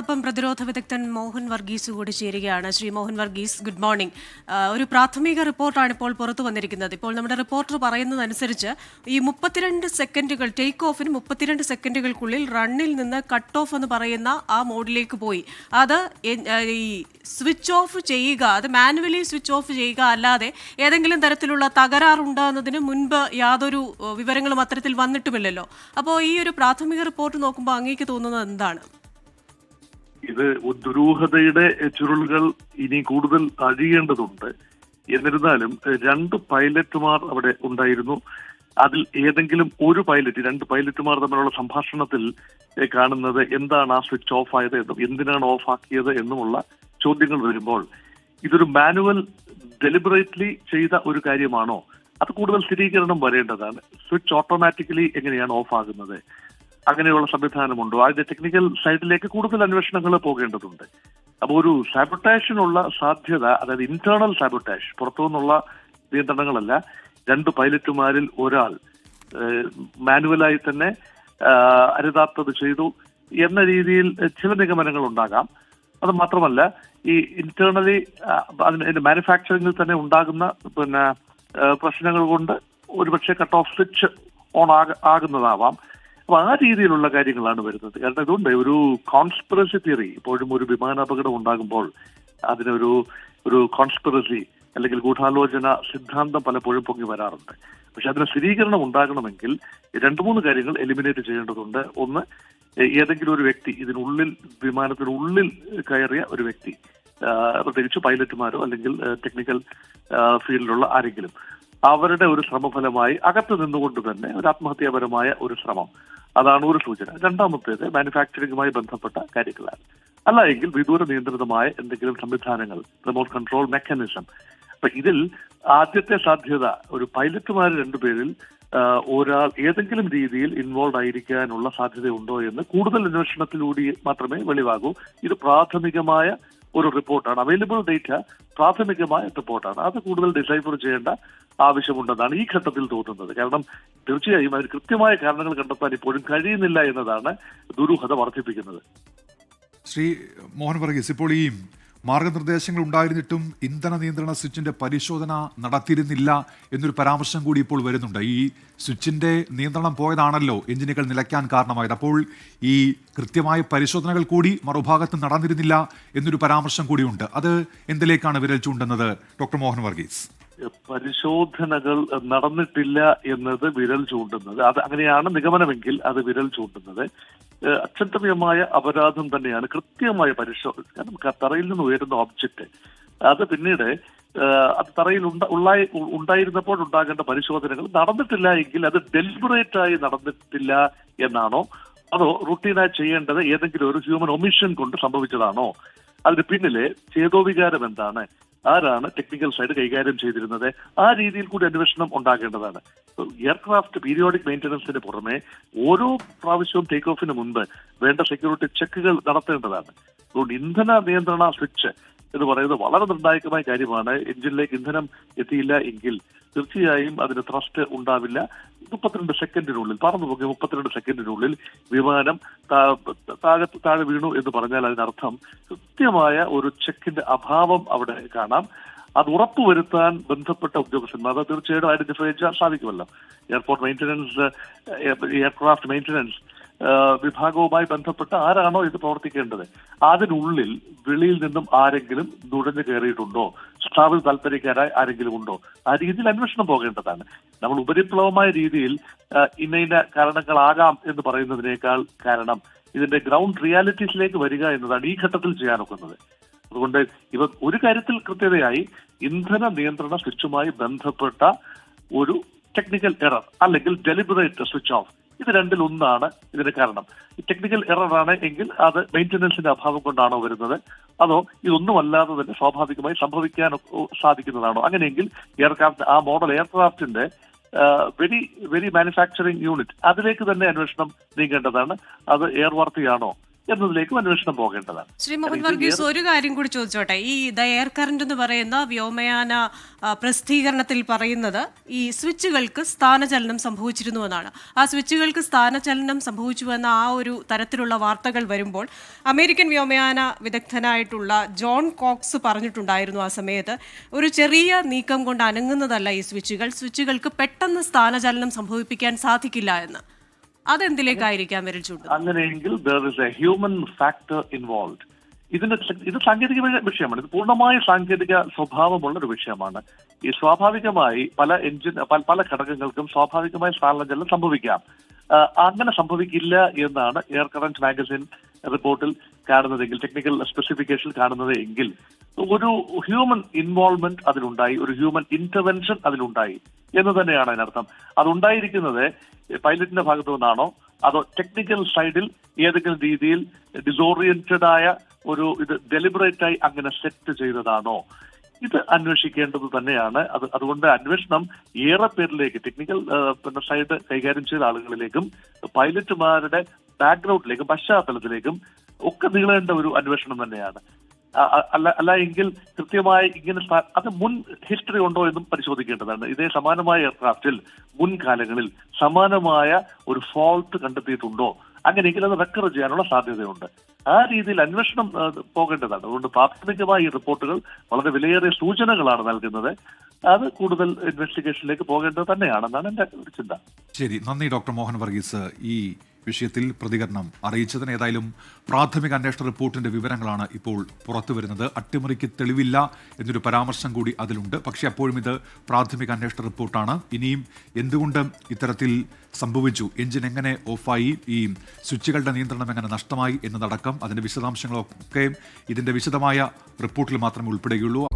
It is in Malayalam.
നമ്മോടൊപ്പം പ്രതിരോധ വിദഗ്ധൻ മോഹൻ വർഗീസ് കൂടി ചേരുകയാണ്. ശ്രീ മോഹൻ വർഗീസ് ഗുഡ് മോർണിംഗ് ഒരു പ്രാഥമിക റിപ്പോർട്ടാണ് ഇപ്പോൾ പുറത്തു വന്നിരിക്കുന്നത്. ഇപ്പോൾ നമ്മുടെ റിപ്പോർട്ടർ പറയുന്നതനുസരിച്ച് ഈ മുപ്പത്തിരണ്ട് സെക്കൻഡുകൾ ടേക്ക് ഓഫിന് മുപ്പത്തിരണ്ട് സെക്കൻഡുകൾക്കുള്ളിൽ റണ്ണിൽ നിന്ന് കട്ട് ഓഫ് എന്ന് പറയുന്ന ആ മോഡിലേക്ക് പോയി. അത് ഈ സ്വിച്ച് ഓഫ് ചെയ്യുക അത് മാനുവലി സ്വിച്ച് ഓഫ് ചെയ്യുക അല്ലാതെ ഏതെങ്കിലും തരത്തിലുള്ള തകരാറുണ്ടാകുന്നതിന് മുൻപ് യാതൊരു വിവരങ്ങളും അത്തരത്തിൽ വന്നിട്ടുമില്ലല്ലോ. അപ്പോൾ ഈ ഒരു പ്രാഥമിക റിപ്പോർട്ട് നോക്കുമ്പോൾ അങ്ങേക്ക് തോന്നുന്നത് എന്താണ്? ഇത് ദുരൂഹതയുടെ ചുരുളുകൾ ഇനി കൂടുതൽ അഴിയേണ്ടതുണ്ട്. എന്നിരുന്നാലും രണ്ട് പൈലറ്റുമാർ അവിടെ ഉണ്ടായിരുന്നു. അതിൽ ഏതെങ്കിലും ഒരു പൈലറ്റ് രണ്ട് പൈലറ്റുമാർ തമ്മിലുള്ള സംഭാഷണത്തിൽ കാണുന്നത് എന്താണ് ആ സ്വിച്ച് ഓഫ് ആയത് എന്നും എന്തിനാണ് ഓഫ് ആക്കിയത് എന്നുമുള്ള ചോദ്യങ്ങൾ വരുമ്പോൾ ഇതൊരു മാനുവൽ ഡെലിബറേറ്റ്ലി ചെയ്ത ഒരു കാര്യമാണോ? അത് കൂടുതൽ സ്ഥിരീകരണം വരേണ്ടതാണ്. സ്വിച്ച് ഓട്ടോമാറ്റിക്കലി എങ്ങനെയാണ് ഓഫ് ആകുന്നത്? അങ്ങനെയുള്ള സംവിധാനമുണ്ടോ. അതിന്റെ ടെക്നിക്കൽ സൈഡിലേക്ക് കൂടുതൽ അന്വേഷണങ്ങൾ പോകേണ്ടതുണ്ട്. അപ്പോൾ ഒരു സാബുട്ടേഷനുള്ള സാധ്യത അതായത് ഇന്റേണൽ സാബോട്ടാഷ് പുറത്തുനിന്നുള്ള നിയന്ത്രണങ്ങളല്ല. രണ്ട് പൈലറ്റുമാരിൽ ഒരാൾ മാനുവലായി തന്നെ അരുതാത്തത് ചെയ്തു. എന്ന രീതിയിൽ ചില നിഗമനങ്ങൾ ഉണ്ടാകാം. അത് മാത്രമല്ല ഈ ഇന്റേണലി അതിന്റെ മാനുഫാക്ചറിംഗിൽ തന്നെ ഉണ്ടാകുന്ന പിന്നെ പ്രശ്നങ്ങൾ കൊണ്ട് ഒരുപക്ഷെ കട്ട് ഓഫ് സ്വിച്ച് ഓൺ ആകുന്നതാവാം. അപ്പൊ ആ രീതിയിലുള്ള കാര്യങ്ങളാണ് വരുന്നത്. കാരണം ഇതുകൊണ്ട് ഒരു കോൺസ്പിറസി തിയറി ഇപ്പോഴും ഒരു വിമാനാപകടം ഉണ്ടാകുമ്പോൾ അതിനൊരു ഒരു കോൺസ്പിറസി അല്ലെങ്കിൽ ഗൂഢാലോചന സിദ്ധാന്തം പലപ്പോഴും പൊങ്ങി വരാറുണ്ട്. പക്ഷെ അതിന് സ്ഥിരീകരണം ഉണ്ടാകണമെങ്കിൽ രണ്ട് മൂന്ന് കാര്യങ്ങൾ എലിമിനേറ്റ് ചെയ്യേണ്ടതുണ്ട്. ഒന്ന് ഏതെങ്കിലും ഒരു വ്യക്തി ഇതിനുള്ളിൽ വിമാനത്തിനുള്ളിൽ കയറിയ ഒരു വ്യക്തി പ്രത്യേകിച്ച് പൈലറ്റുമാരോ അല്ലെങ്കിൽ ടെക്നിക്കൽ ഫീൽഡിലുള്ള ആരെങ്കിലും അവരുടെ ഒരു ശ്രമഫലമായി അകത്ത് നിന്നുകൊണ്ട് തന്നെ ഒരു ആത്മഹത്യാപരമായ ഒരു ശ്രമം. അതാണ് ഒരു സൂചന. രണ്ടാമത്തേത് മാനുഫാക്ചറിംഗുമായി ബന്ധപ്പെട്ട കാര്യങ്ങളാണ്. അല്ല എങ്കിൽ വിദൂര നിയന്ത്രിതമായ എന്തെങ്കിലും സംവിധാനങ്ങൾ റിമോട്ട് കൺട്രോൾ മെക്കാനിസം അപ്പൊ ഇതിൽ ആദ്യത്തെ സാധ്യത ഒരു പൈലറ്റുമാർ രണ്ടുപേരിൽ ഒരാൾ ഏതെങ്കിലും രീതിയിൽ ഇൻവോൾവ് ആയിരിക്കാനുള്ള സാധ്യതയുണ്ടോ എന്ന് കൂടുതൽ അന്വേഷണത്തിലൂടെ മാത്രമേ വെളിവാകൂ. ഇത് പ്രാഥമികമായ ഒരു റിപ്പോർട്ടാണ്. അവൈലബിൾ ഡേറ്റ പ്രാഥമികമായ റിപ്പോർട്ടാണ്. അത് കൂടുതൽ ഡിസൈഫർ ചെയ്യേണ്ട ആവശ്യമുണ്ടെന്നാണ് ഈ ഘട്ടത്തിൽ തോന്നുന്നത്. കാരണം തീർച്ചയായും അതിന് കൃത്യമായ കാരണങ്ങൾ കണ്ടെത്താൻ ഇപ്പോഴും കഴിയുന്നില്ല എന്നതാണ് ദുരൂഹത വർദ്ധിപ്പിക്കുന്നത്. ശ്രീ മോഹൻ വർഗീസ് ഇപ്പോൾ ഈ മാർഗനിർദ്ദേശങ്ങൾ ഉണ്ടായിരുന്നിട്ടും ഇന്ധന നിയന്ത്രണ സ്വിച്ചിന്റെ പരിശോധന നടത്തിയിരുന്നില്ല എന്നൊരു പരാമർശം കൂടി ഇപ്പോൾ വരുന്നുണ്ട്. ഈ സ്വിച്ചിന്റെ നിയന്ത്രണം പോയതാണല്ലോ എഞ്ചിനുകൾ നിലയ്ക്കാൻ കാരണമായത്. അപ്പോൾ ഈ കൃത്യമായ പരിശോധനകൾ കൂടി മറുഭാഗത്ത് നടന്നിരുന്നില്ല എന്നൊരു പരാമർശം കൂടിയുണ്ട്. അത് എന്തിലേക്കാണ് വിരൽ ചൂണ്ടുന്നത്? ഡോക്ടർ മോഹൻ വർഗീസ്. പരിശോധനകൾ നടന്നിട്ടില്ല എന്നത് വിരൽ ചൂണ്ടുന്നത്. അത് അങ്ങനെയാണ് നിഗമനമെങ്കിൽ അത് വിരൽ ചൂണ്ടുന്നത്. ഏഹ് അത്യന്തമയമായ അപരാധം തന്നെയാണ് കൃത്യമായ പരിശോധന. കാരണം തറയിൽ നിന്ന് ഉയരുന്ന ഒബ്ജക്റ്റ് അത് പിന്നീട് അത് തറയിൽ ഉണ്ടായി ഉണ്ടായിരുന്നപ്പോൾ ഉണ്ടാകേണ്ട പരിശോധനകൾ നടന്നിട്ടില്ല എങ്കിൽ അത് ഡെലിബറേറ്റ് ആയി നടന്നിട്ടില്ല എന്നാണോ? അതോ റുട്ടീനായി ചെയ്യേണ്ടത് ഏതെങ്കിലും ഒരു ഹ്യൂമൻ ഒമിഷൻ കൊണ്ട് സംഭവിച്ചതാണോ? അതിന് പിന്നിലെ ചേതോവികാരം എന്താണ്? ആരാണ് ടെക്നിക്കൽ സൈഡ് കൈകാര്യം ചെയ്തിരുന്നത്? ആ രീതിയിൽ കൂടി അന്വേഷണം ഉണ്ടാകേണ്ടതാണ്. എയർക്രാഫ്റ്റ് പീരിയോഡിക് മെയിന്റനൻസിന് പുറമെ ഓരോ പ്രാവശ്യവും ടേക്ക് ഓഫിന് മുൻപ് വേണ്ട സെക്യൂരിറ്റി ചെക്കുകൾ നടത്തേണ്ടതാണ്. അതുകൊണ്ട് ഇന്ധന നിയന്ത്രണ സ്വിച്ച് എന്ന് പറയുന്നത് വളരെ നിർണായകമായ കാര്യമാണ്. എഞ്ചിനിലേക്ക് ഇന്ധനം എത്തിയില്ല എങ്കിൽ തീർച്ചയായും അതിന് ത്രസ്റ്റ് ഉണ്ടാവില്ല. മുപ്പത്തിരണ്ട് സെക്കൻഡിനുള്ളിൽ പറന്നു പോകിയ മുപ്പത്തിരണ്ട് സെക്കൻഡിനുള്ളിൽ വിമാനം താഴെ താഴെ വീണു എന്ന് പറഞ്ഞാൽ അതിനർത്ഥം കൃത്യമായ ഒരു ചെക്കിന്റെ അഭാവം അവിടെ കാണാം. അത് ഉറപ്പുവരുത്താൻ ബന്ധപ്പെട്ട ഉദ്യോഗസ്ഥന്മാർ അത് തീർച്ചയായിട്ടും ഐഡന്റിഫൈ ചെയ്യാൻ സാധിക്കുമല്ലോ. എയർപോർട്ട് മെയിന്റനൻസ് എയർക്രാഫ്റ്റ് മെയിന്റനൻസ് വിഭാഗവുമായി ബന്ധപ്പെട്ട് ആരാണോ ഇത് പ്രവർത്തിക്കേണ്ടത്? അതിനുള്ളിൽ വെളിയിൽ നിന്നും ആരെങ്കിലും നുഴഞ്ഞു കയറിയിട്ടുണ്ടോ? സ്റ്റാഫിൽ താല്പര്യക്കാരായി ആരെങ്കിലും ഉണ്ടോ? ആ രീതിയിൽ അന്വേഷണം പോകേണ്ടതാണ്. നമ്മൾ ഉപരിപ്ലവമായ രീതിയിൽ ഇന്ന ഇന്ന കാരണങ്ങളാകാം എന്ന് പറയുന്നതിനേക്കാൾ കാരണം ഇതിന്റെ ഗ്രൗണ്ട് റിയാലിറ്റീസിലേക്ക് വരിക എന്നതാണ് ഈ ഘട്ടത്തിൽ ചെയ്യാനൊക്കുന്നത്. അതുകൊണ്ട് ഇവ ഒരു കാര്യത്തിൽ കൃത്യതയായി ഇന്ധന നിയന്ത്രണ സ്വിച്ചുമായി ബന്ധപ്പെട്ട ഒരു ടെക്നിക്കൽ എറർ അല്ലെങ്കിൽ ഡെലിബറേറ്റ് സ്വിച്ച് ഓഫ് ഇത് രണ്ടിൽ ഒന്നാണ് ഇതിന് കാരണം. ടെക്നിക്കൽ എറർ ആണ് എങ്കിൽ അത് മെയിന്റനൻസിന്റെ അഭാവം കൊണ്ടാണോ വരുന്നത്? അതോ ഇതൊന്നുമല്ലാതെ തന്നെ സ്വാഭാവികമായി സംഭവിക്കാൻ സാധിക്കുന്നതാണോ? അങ്ങനെയെങ്കിൽ എയർക്രാഫ്റ്റ് ആ മോഡൽ എയർക്രാഫ്റ്റിന്റെ വെരി വെരി മാനുഫാക്ചറിംഗ് യൂണിറ്റ് അതിലേക്ക് തന്നെ അന്വേഷണം നീങ്ങേണ്ടതാണ്. അത് എയർ വർത്തിയാണോ എന്നതിലേക്കും അന്വേഷണം പോകേണ്ടതാണ്. ശ്രീ മോഹൻ വർഗീസ് ഒരു കാര്യം കൂടി ചോദിച്ചോട്ടെ? ഈ ദ എയർ കറന്റ് എന്ന് പറയുന്ന വ്യോമയാന പ്രസിദ്ധീകരണത്തിൽ പറയുന്നത് ഈ സ്വിച്ചുകൾക്ക് സ്ഥാനചലനം സംഭവിച്ചിരുന്നു എന്നാണ്. ആ സ്വിച്ചുകൾക്ക് സ്ഥാനചലനം സംഭവിച്ചു എന്ന ആ ഒരു തരത്തിലുള്ള വാർത്തകൾ വരുമ്പോൾ അമേരിക്കൻ വ്യോമയാന വിദഗ്ധനായിട്ടുള്ള ജോൺ കോക്സ് പറഞ്ഞിട്ടുണ്ടായിരുന്നു ആ സമയത്ത് ഒരു ചെറിയ നീക്കം കൊണ്ട് അനങ്ങുന്നതല്ല ഈ സ്വിച്ചുകൾ. സ്വിച്ചുകൾക്ക് പെട്ടെന്ന് സ്ഥാനചലനം സംഭവിപ്പിക്കാൻ സാധിക്കില്ല എന്ന്. അതെന്തിലേക്കായിരിക്കാം വിരൽ ചൂണ്ടുന്നത്? അങ്ങനെയെങ്കിൽ ഹ്യൂമൻ ഫാക്ടർ ഇൻവോൾവ് ഇതിന്റെ സ- ഇത് സാങ്കേതിക വിഷ- വിഷയമാണ്. ഇത് പൂർണമായ സാങ്കേതിക സ്വഭാവമുള്ള ഒരു വിഷയമാണ്. ഈ സ്വാഭാവികമായി പല എഞ്ചിൻ പല ഘടകങ്ങൾക്കും സ്വാഭാവികമായ സ്ഥാനചലനം സംഭവിക്കാം. അങ്ങനെ സംഭവിക്കില്ല എന്നാണ് എയർ കറന്റ് മാഗസിൻ റിപ്പോർട്ടിൽ കാണുന്നതെങ്കിൽ ടെക്നിക്കൽ സ്പെസിഫിക്കേഷൻ കാണുന്നത് എങ്കിൽ ഒരു ഹ്യൂമൻ ഇൻവോൾവ്മെന്റ് അതിലുണ്ടായി ഒരു ഹ്യൂമൻ ഇന്റർവെൻഷൻ അതിലുണ്ടായി എന്ന് തന്നെയാണ് അതിനർത്ഥം. അതുണ്ടായിരിക്കുന്നത് പൈലറ്റിന്റെ ഭാഗത്തു നിന്നാണോ അതോ ടെക്നിക്കൽ സൈഡിൽ ഏതെങ്കിലും രീതിയിൽ ഡിസോറിയന്റഡ് ആയ ഒരു ഇത് ഡെലിബറേറ്റ് ആയി അങ്ങനെ സെറ്റ് ചെയ്തതാണോ? ഇത് അന്വേഷിക്കേണ്ടത് തന്നെയാണ്. അത് അതുകൊണ്ട് അന്വേഷണം ഏറെ പേരിലേക്ക് ടെക്നിക്കൽ പിന്നെ സൈഡ് കൈകാര്യം ചെയ്ത ആളുകളിലേക്കും പൈലറ്റുമാരുടെ ബാക്ക്ഗ്രൗണ്ടിലേക്കും പശ്ചാത്തലത്തിലേക്കും ഒക്കെ നീളേണ്ട ഒരു അന്വേഷണം തന്നെയാണ്. അല്ല അല്ല എങ്കിൽ കൃത്യമായി ഇങ്ങനെ അത് മുൻ ഹിസ്റ്ററി ഉണ്ടോ എന്നും പരിശോധിക്കേണ്ടതാണ്. ഇതേ സമാനമായ എയർക്രാഫ്റ്റിൽ മുൻകാലങ്ങളിൽ സമാനമായ ഒരു ഫോൾട്ട് കണ്ടെത്തിയിട്ടുണ്ടോ? അങ്ങനെയെങ്കിൽ അത് റെക്കർ ചെയ്യാനുള്ള സാധ്യതയുണ്ട്. ആ രീതിയിൽ അന്വേഷണം പോകേണ്ടതാണ്. അതുകൊണ്ട് പ്രാഥമികമായ ഈ റിപ്പോർട്ടുകൾ വളരെ വിലയേറിയ സൂചനകളാണ് നൽകുന്നത്. അത് കൂടുതൽ ഇൻവെസ്റ്റിഗേഷനിലേക്ക് പോകേണ്ടത് തന്നെയാണെന്നാണ് എന്റെ ചിന്ത. ശരി. നന്ദി ഡോക്ടർ മോഹൻ വർഗീസ്. ഈ വിഷയത്തിൽ പ്രതികരണം അറിയിച്ചതിന് ഏതായാലും പ്രാഥമിക അന്വേഷണ റിപ്പോർട്ടിന്റെ വിവരങ്ങളാണ് ഇപ്പോൾ പുറത്തു വരുന്നത് അട്ടിമറിക്ക് തെളിവില്ല എന്നൊരു പരാമർശം കൂടി അതിലുണ്ട്. പക്ഷേ അപ്പോഴും ഇത് പ്രാഥമിക അന്വേഷണ റിപ്പോർട്ടാണ്. ഇനിയും എന്തുകൊണ്ട് ഇത്തരത്തിൽ സംഭവിച്ചു? എഞ്ചിൻ എങ്ങനെ ഓഫായി? ഈ സ്വിച്ചുകളുടെ നിയന്ത്രണം എങ്ങനെ നഷ്ടമായി എന്നതടക്കം അതിന്റെ വിശദാംശങ്ങളൊക്കെ ഇതിന്റെ വിശദമായ റിപ്പോർട്ടിൽ മാത്രമേ ഉൾപ്പെടുകയുള്ളൂ.